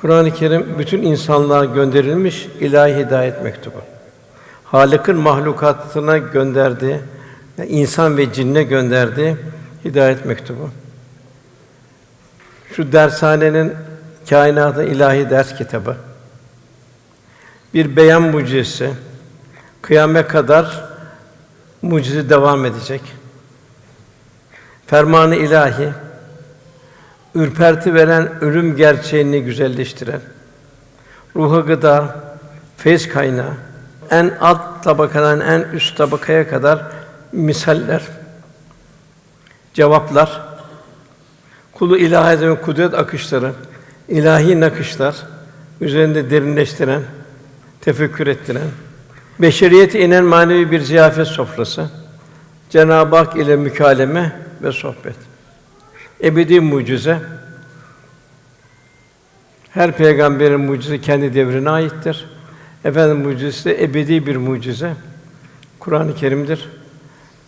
Kur'an-ı Kerim bütün insanlığa gönderilmiş ilahi hidayet mektubu. Halık'ın mahlukatına gönderdiği, yani insan ve cinne gönderdiği hidayet mektubu. Şu dershanenin kainatın ilahi ders kitabı. Bir beyan mucizesi. Kıyamet kadar mucize devam edecek. Fermanı ilahi, ürperti veren ölüm gerçeğini güzelleştiren, ruha gıda, feyz kaynağı, en alt tabakadan en üst tabakaya kadar misaller, cevaplar, kulu ilahi eden kudret akışları, ilahi nakışlar üzerinde derinleştiren, tefekkür ettiren, beşeriyete inen manevi bir ziyafet sofrası, Cenab-ı Hak ile mükaleme ve sohbet. Ebedi mucize. Her peygamberin mucizesi kendi devrine aittir. Efendim mucizesi de ebedi bir mucize. Kur'an-ı Kerim'dir.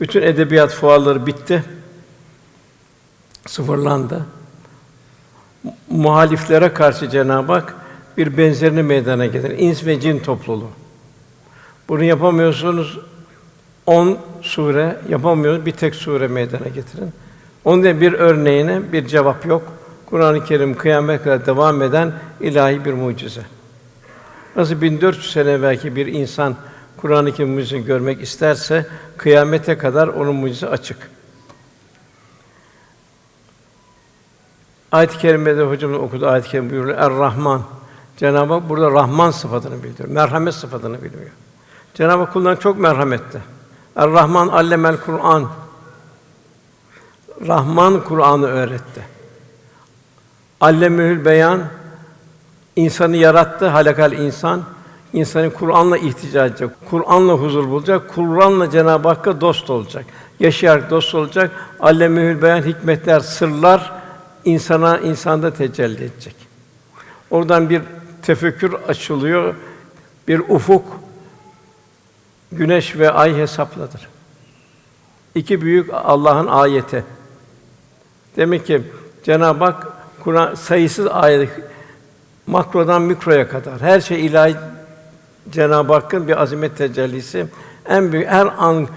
Bütün edebiyat fuarları bitti. Sıfırlandı. Mu- Muhaliflere karşı Cenab-ı Hak bir benzerini meydana getirir. İns ve cin topluluğu. Bunu yapamıyorsunuz. 10 sure yapamıyoruz. Bir tek sure meydana getirin. Onun bir örneğine bir cevap yok. Kur'an-ı Kerim kıyamet kadar devam eden ilahi bir mucize. Nasıl 1400 sene evvelki bir insan Kur'an-ı Kerim mucizesini görmek isterse kıyamete kadar onun mucizesi açık. Ayet-i kerimede hocamız okudu ayet-i kerime buyuruyor. Er-Rahman. Cenab-ı Hak burada Rahman sıfatını bildiriyor. Merhamet sıfatını bilmiyor. Cenab-ı Hak kullarına çok merhametli. Er-Rahman allemel Kur'an. Rahman Kur'an'ı öğretti. Allemül beyan insanı yarattı, halakal insan. İnsanı Kur'an'la ihtica Kur'an'la huzur bulacak, Kur'an'la Cenab-ı Hakk'a dost olacak. Yaşayarak dost olacak. Allemül beyan hikmetler, sırlar insana insanda tecelli edecek. Oradan bir tefekkür açılıyor. Bir ufuk güneş ve ay hesapladır. İki büyük Allah'ın ayeti. Demek ki Cenab-ı Hak Kur'an sayısız ayet makrodan mikroya kadar her şey ilahi Cenab-ı Hakk'ın bir azamet tecellisi. En büyük her an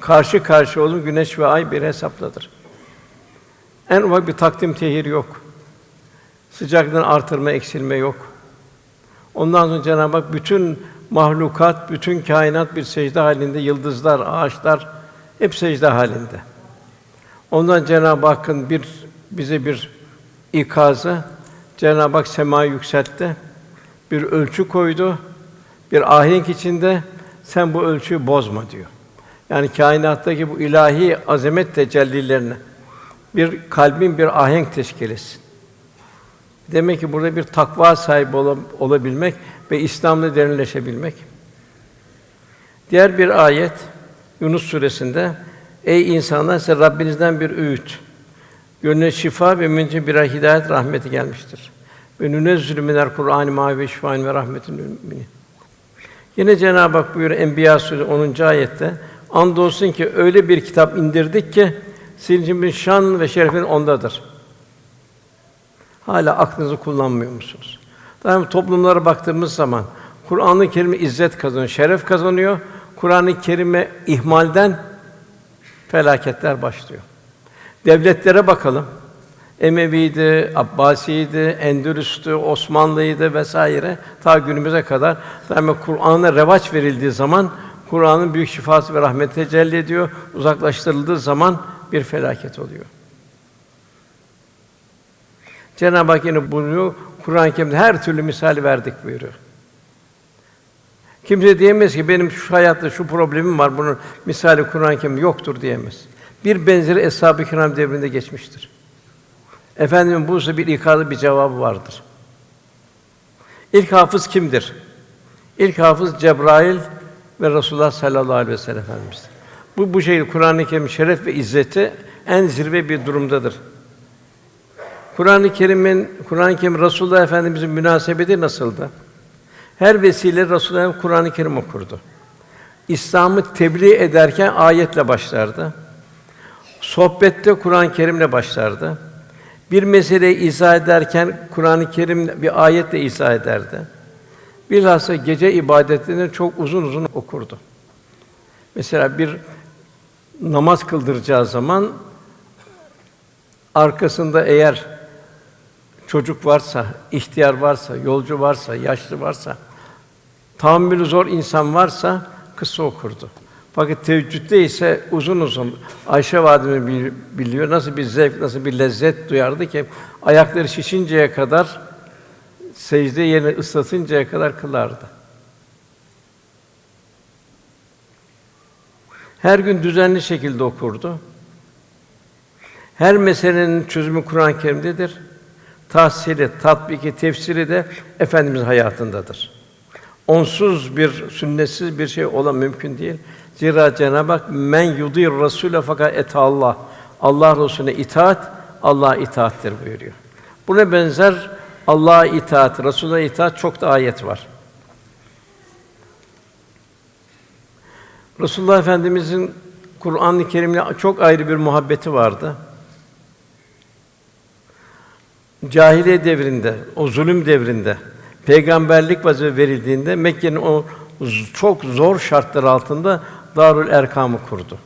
karşı karşı olduğu güneş ve ay bir hesapladır. En ufak bir takdim tehir yok. Sıcaklığın artırma, eksilme yok. Ondan sonra Cenab-ı Hak bütün mahlukat, bütün kainat bir secde halinde, yıldızlar, ağaçlar hep secde halinde. Ondan Cenab-ı Hakk'ın bir bize bir ikazı Cenab-ı Hak semayı yükseltti. Bir ölçü koydu. Bir ahenk içinde sen bu ölçüyü bozma diyor. Yani kainattaki bu ilahi azamet tecellilerini bir kalbin bir ahenk teşkil etsin. Demek ki burada bir takva sahibi ola- olabilmek ve İslam'da derinleşebilmek. Diğer bir ayet Yunus suresinde Ey insanlar size Rabbinizden bir öğüt, gönlüne şifa ve mümkün bir hidayet rahmeti gelmiştir. Ve nünezzülü minel Kur'an-ı ma ve şifaen ve rahmetin müminin. Yine Cenab-ı Hak buyuruyor Enbiya suresi 10. ayette andolsun ki öyle bir kitap indirdik ki sizin şan ve şerefin ondadır. Hala aklınızı kullanmıyor musunuz? Daima toplumlara baktığımız zaman Kur'an-ı Kerim'e izzet kazanıyor, şeref kazanıyor. Kur'an-ı Kerim'e ihmalden felaketler başlıyor. Devletlere bakalım. Emevi'ydi, Abbasi'ydi, Endülüs'tü, Osmanlı'ydı vesaire ta günümüze kadar daima Kur'an'a revaç verildiği zaman Kur'an'ın büyük şifası ve rahmeti tecelli ediyor. Uzaklaştırıldığı zaman bir felaket oluyor. Cenab-ı Hak yine buyuruyor, Kur'an-ı Kerim'de her türlü misal verdik buyuruyor. Kimse diyemez ki benim şu hayatta şu problemim var, bunun misali Kur'an-ı Kerim yoktur diyemez. Bir benzeri Eshab-ı Kiram devrinde geçmiştir. Efendimin bu bir ikazı bir cevabı vardır. İlk hafız kimdir? İlk hafız Cebrail ve Resulullah sallallahu aleyhi ve sellem Efendimiz'dir. Bu bu şekilde Kur'an-ı Kerim şeref ve izzeti en zirve bir durumdadır. Kur'an-ı Kerim'in Kur'an-ı Kerim Resulullah Efendimizin münasebeti nasıldı? Her vesile Resulullah Kur'an-ı Kerim okurdu. İslam'ı tebliğ ederken ayetle başlardı. Sohbette Kur'an-ı Kerim'le başlardı. Bir meseleyi izah ederken Kur'an-ı Kerim bir ayetle izah ederdi. Bilhassa gece ibadetlerini çok uzun uzun okurdu. Mesela bir namaz kıldıracağı zaman arkasında eğer çocuk varsa, ihtiyar varsa, yolcu varsa, yaşlı varsa, tahammülü zor insan varsa kısa okurdu. Fakat teheccüdde ise uzun uzun Ayşe validemiz bil- biliyor nasıl bir zevk, nasıl bir lezzet duyardı ki ayakları şişinceye kadar secde yerini ıslatıncaya kadar kılardı. Her gün düzenli şekilde okurdu. Her meselenin çözümü Kur'an-ı Kerim'dedir. Tahsili, tatbiki, tefsiri de efendimizin hayatındadır. Onsuz bir sünnetsiz bir şey olan mümkün değil. Zira Cenab-ı Hak men yudir Rasûle fakat et Allah. Allah Resulüne itaat Allah'a itaattir buyuruyor. Buna benzer Allah'a itaat, Resulüne itaat çok da ayet var. Resulullah Efendimizin Kur'an-ı Kerim'le çok ayrı bir muhabbeti vardı. Cahiliye devrinde, o zulüm devrinde peygamberlik vazife verildiğinde Mekke'nin o çok zor şartlar altında Darül Erkam'ı kurdu.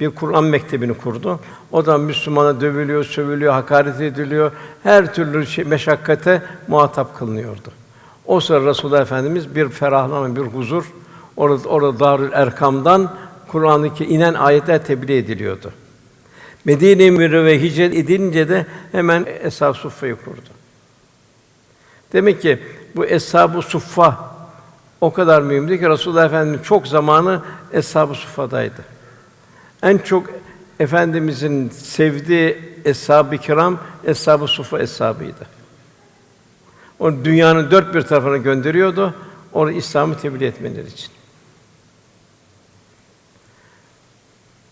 Bir Kur'an mektebini kurdu. O da Müslümana dövülüyor, sövülüyor, hakaret ediliyor. Her türlü şey, meşakkate muhatap kılınıyordu. O sırada Resulullah Efendimiz bir ferahlama, bir huzur orada orada Darül Erkam'dan Kur'an'daki inen ayetler tebliğ ediliyordu. Medine-i Münevvere hicret edince de hemen Eshab-ı Suffa'yı kurdu. Demek ki bu Eshab-ı Suffa o kadar mühimdi ki Resulullah Efendimiz çok zamanı Eshab-ı Suffa'daydı. En çok efendimizin sevdiği eshab-ı kiram Eshab-ı Suffa eshabıydı. O dünyanın dört bir tarafına gönderiyordu. Orada İslam'ı tebliğ etmeleri için.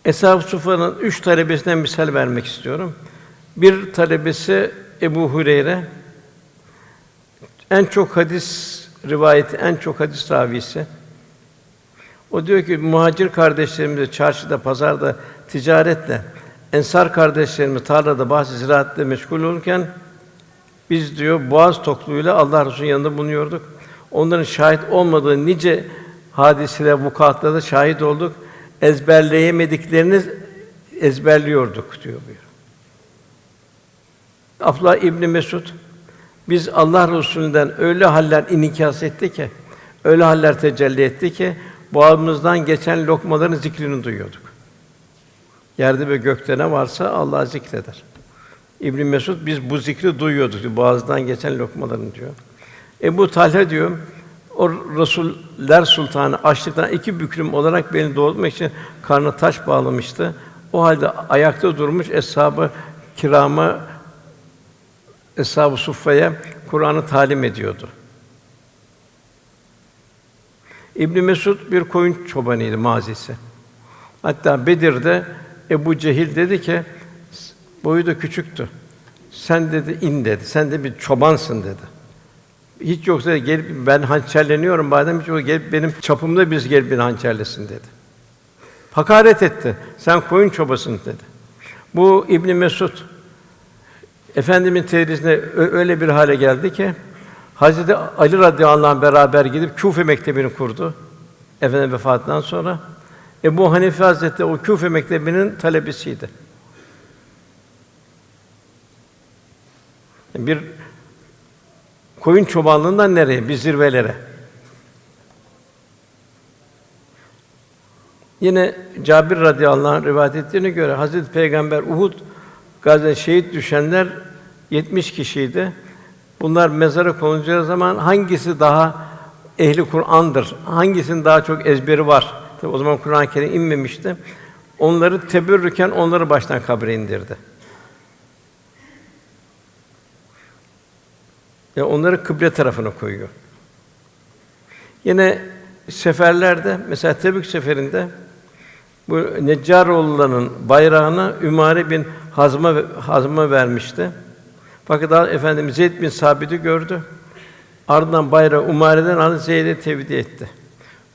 Eshab-ı Suffa'nın üç talebesinden misal vermek istiyorum. Bir talebesi Ebu Hureyre. En çok hadis rivayeti, en çok hadis ravisi. O diyor ki muhacir kardeşlerimiz çarşıda, pazarda, ticaretle, ensar kardeşlerimiz tarlada, bahçe, ziraatle meşgul olurken biz diyor boğaz tokluğuyla Allah Resulü'nün yanında bulunuyorduk. Onların şahit olmadığı nice hadiseler, vukuatlara da şahit olduk. Ezberleyemediklerini ezberliyorduk diyor. Abdullah İbn Mesud biz Allah Resulü'nden öyle haller inikas etti ki, öyle haller tecelli etti ki boğazımızdan geçen lokmaların zikrini duyuyorduk. Yerde ve gökte ne varsa Allah zikreder. İbn Mesud biz bu zikri duyuyorduk diyor, boğazdan geçen lokmaların diyor. Ebu Talha diyor o Resuller Sultanı açlıktan iki büklüm olarak beni doğurmak için karnına taş bağlamıştı. O halde ayakta durmuş eshab-ı kirama Eshab-ı Suffa'ya Kur'an'ı talim ediyordu. İbn Mesud bir koyun çobanıydı mazisi. Hatta Bedir'de Ebu Cehil dedi ki boyu da küçüktü. Sen dedi in dedi. Sen de bir çobansın dedi. Hiç yoksa gelip ben hançerleniyorum madem hiç yoksa gelip benim çapımda biz gelip beni hançerlesin dedi. Hakaret etti. Sen koyun çobasın dedi. Bu İbn Mesud Efendimin tedrisine ö- öyle bir hale geldi ki Hazreti Ali radıyallahu anh beraber gidip Küfe mektebini kurdu. Efendim vefatından sonra Ebu Hanife Hazretleri o Küfe mektebinin talebesiydi. Bir koyun çobanlığından nereye? Bir zirvelere. Yine Cabir radıyallahu anh rivayet ettiğine göre Hazreti Peygamber Uhud Gazze şehit düşenler 70 kişiydi. Bunlar mezara konulacağı zaman hangisi daha ehli Kur'an'dır? Hangisinin daha çok ezberi var? Tabi o zaman Kur'an-ı Kerim inmemişti. Onları teberrüken onları baştan kabre indirdi. Ya onları kıble tarafına koyuyor. Yine seferlerde mesela Tebük seferinde bu Neccaroğulları'nın bayrağını Ümare bin Hazm'a Hazm'a vermişti. Fakat daha Efendimiz Zeyd bin Sabit'i gördü. Ardından bayrağı Umare'den alıp Zeyd'e tevdi etti.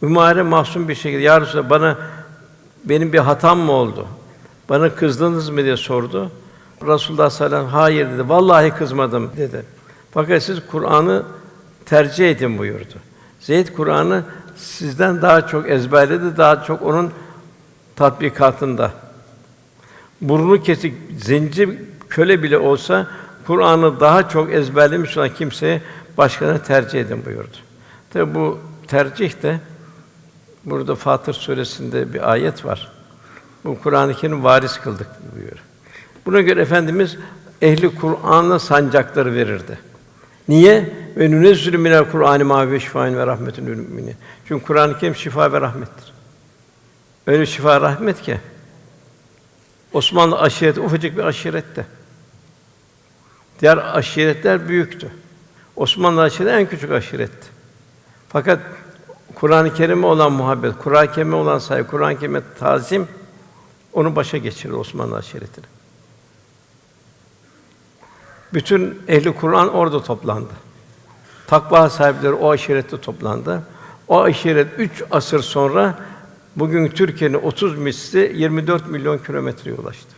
Umare mahzun bir şekilde ya Resulallah, bana benim bir hatam mı oldu? Bana kızdınız mı diye sordu. Resulullah sallallahu aleyhi ve sellem hayır dedi. Vallahi kızmadım dedi. Fakat siz Kur'an'ı tercih edin buyurdu. Zeyd Kur'an'ı sizden daha çok ezberledi, daha çok onun tatbikatında. Burnu kesik, zenci köle bile olsa Kur'an'ı daha çok ezberlemiş olan kimseye başkana tercih edin buyurdu. Tabi bu tercih de burada Fatır suresinde bir ayet var. Bu Kur'an-ı Kerim varis kıldık buyuruyor. Buna göre efendimiz ehli Kur'an'a sancakları verirdi. Niye? Ve nünezzülü minel Kur'an ma ve şifaen ve rahmetun lil müminin. Çünkü Kur'an-ı Kerim şifa ve rahmettir. Öyle şifa rahmet ki Osmanlı aşireti ufacık bir aşiretti. Diğer aşiretler büyüktü. Osmanlı aşireti en küçük aşiretti. Fakat Kur'an-ı Kerim'e olan muhabbet, Kur'an-ı Kerim'e olan saygı, Kur'an-ı Kerim'e tazim onu başa geçirir Osmanlı aşiretini. Bütün ehli Kur'an orada toplandı. Takva sahipleri o aşirette toplandı. O aşiret üç asır sonra bugün Türkiye'nin 30 misli 24 milyon kilometreye ulaştı.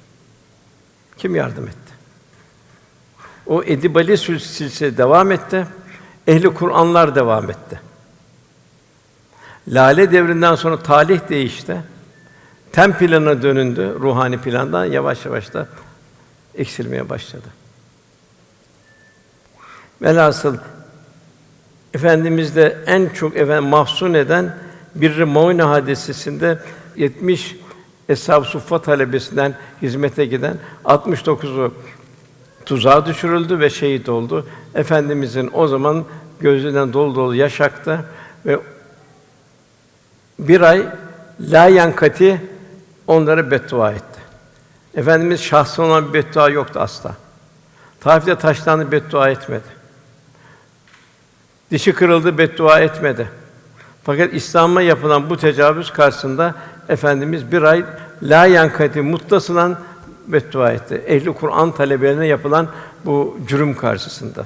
Kim yardım etti? O Edibali sil- silsile devam etti. Ehli Kur'anlar devam etti. Lale devrinden sonra talih değişti. Tem planına dönündü, ruhani plandan yavaş yavaş da eksilmeye başladı. Velhasıl Efendimiz de en çok efendim mahzun eden bir Maune hadisesinde 70 Eshab-ı Suffa talebesinden hizmete giden 69'u tuzağa düşürüldü ve şehit oldu. Efendimizin o zaman gözünden dolu dolu yaş aktı ve bir ay la yankati onlara beddua etti. Efendimiz şahsına olan bir beddua yoktu asla. Taif'te taşlandı beddua etmedi. Dişi kırıldı beddua etmedi. Fakat İslam'a yapılan bu tecavüz karşısında efendimiz bir ay la yankati muttasılan beddua etti. Ehli Kur'an talebelerine yapılan bu cürüm karşısında.